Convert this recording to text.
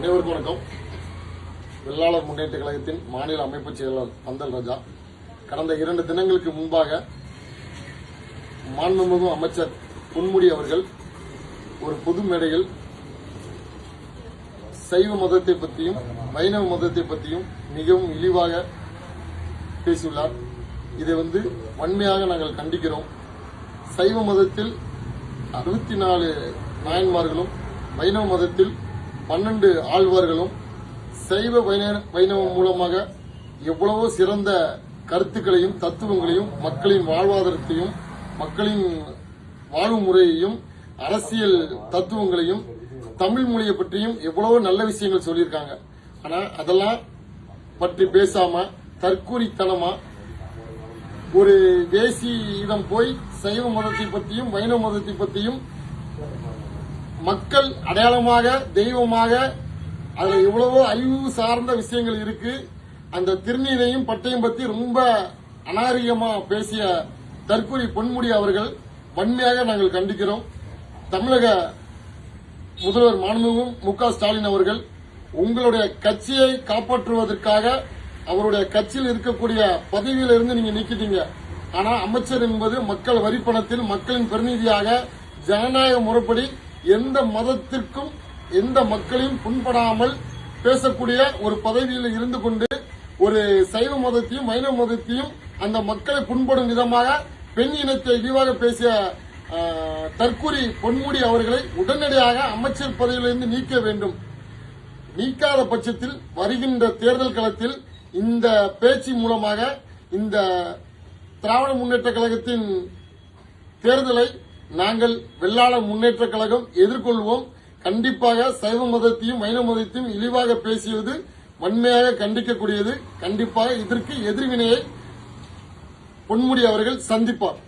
அனைவருக்கும் வணக்கம். வெள்ளாளர் முன்னேற்ற கழகத்தின் மாநில அமைப்பு செயலாளர் பந்தல் ராஜா. கடந்த இரண்டு தினங்களுக்கு முன்பாக மாண்புமிகு அமைச்சர் பொன்முடி அவர்கள் ஒரு பொது மேடையில் சைவ மதத்தை பற்றியும் வைணவ மதத்தை பற்றியும் மிகவும் இழிவாக பேசியுள்ளார். இதை வந்து வன்மையாக நாங்கள் கண்டிக்கிறோம். சைவ மதத்தில் அறுபத்தி நாலு நாயன்மார்களும் வைணவ மதத்தில் பன்னெண்டு ஆழ்வார்களும் சைவ வைண- வைணவம் மூலமாக எவ்வளவோ சிறந்த கருத்துக்களையும் தத்துவங்களையும் மக்களின் வாழ்வாதாரத்தையும் மக்களின் வாழ்வு முறையையும் அரசியல் தத்துவங்களையும் தமிழ் மொழியை பற்றியும் எவ்வளவோ நல்ல விஷயங்கள் சொல்லியிருக்காங்க. ஆனா அதெல்லாம் பற்றி பேசாம தற்கூரித்தனமா ஒரு தேசியிடம் போய் சைவ மதத்தை பற்றியும் வைணவ மதத்தை பற்றியும் மக்கள் அடையாளமாக தெய்வமாக அதுல எவ்வளவோ அறிவு சார்ந்த விஷயங்கள் இருக்கு. அந்த திருநீரையும் பட்டையும் பத்தி ரொம்ப அநாகரிகமா பேசிய தற்கொலை பொன்முடி அவர்கள் வன்மையாக நாங்கள் கண்டிக்கிறோம். தமிழக முதல்வர் மாண்புமிகும் மு க ஸ்டாலின் அவர்கள் உங்களுடைய கட்சியை காப்பாற்றுவதற்காக அவருடைய கட்சியில் இருக்கக்கூடிய பதவியில இருந்து நீங்க நீக்கிட்டீங்க. ஆனா அமைச்சர் என்பது மக்கள் வரிப்பணத்தில் மக்களின் பிரதிநிதியாக ஜனநாயக முறைப்படி எந்த மதத்திற்கும் எந்த மக்களையும் புண்படாமல் பேசக்கூடிய ஒரு பதவியில் இருந்து கொண்டு ஒரு சைவ மதத்தையும் வைணவ மதத்தையும் அந்த மக்களை புண்படும் விதமாக பெண் இனத்தை இழிவாக பேசிய தற்கூரி பொன்முடி அவர்களை உடனடியாக அமைச்சர் பதவியிலிருந்து நீக்க வேண்டும். நீக்காத பட்சத்தில் வருகின்ற தேர்தல் களத்தில் இந்த பேச்சு மூலமாக இந்த திராவிட முன்னேற்ற கழகத்தின் தேர்தலை நாங்கள் வெள்ளாள முன்னேற்ற கழகம் எதிர்கொள்வோம். கண்டிப்பாக சைவ மதத்தையும் வைணவ மதத்தையும் இழிவாக பேசியது வன்மையாக கண்டிக்கக்கூடியது. கண்டிப்பாக இதற்கு எதிர்வினையை பொன்முடி அவர்கள் சந்திப்பார்.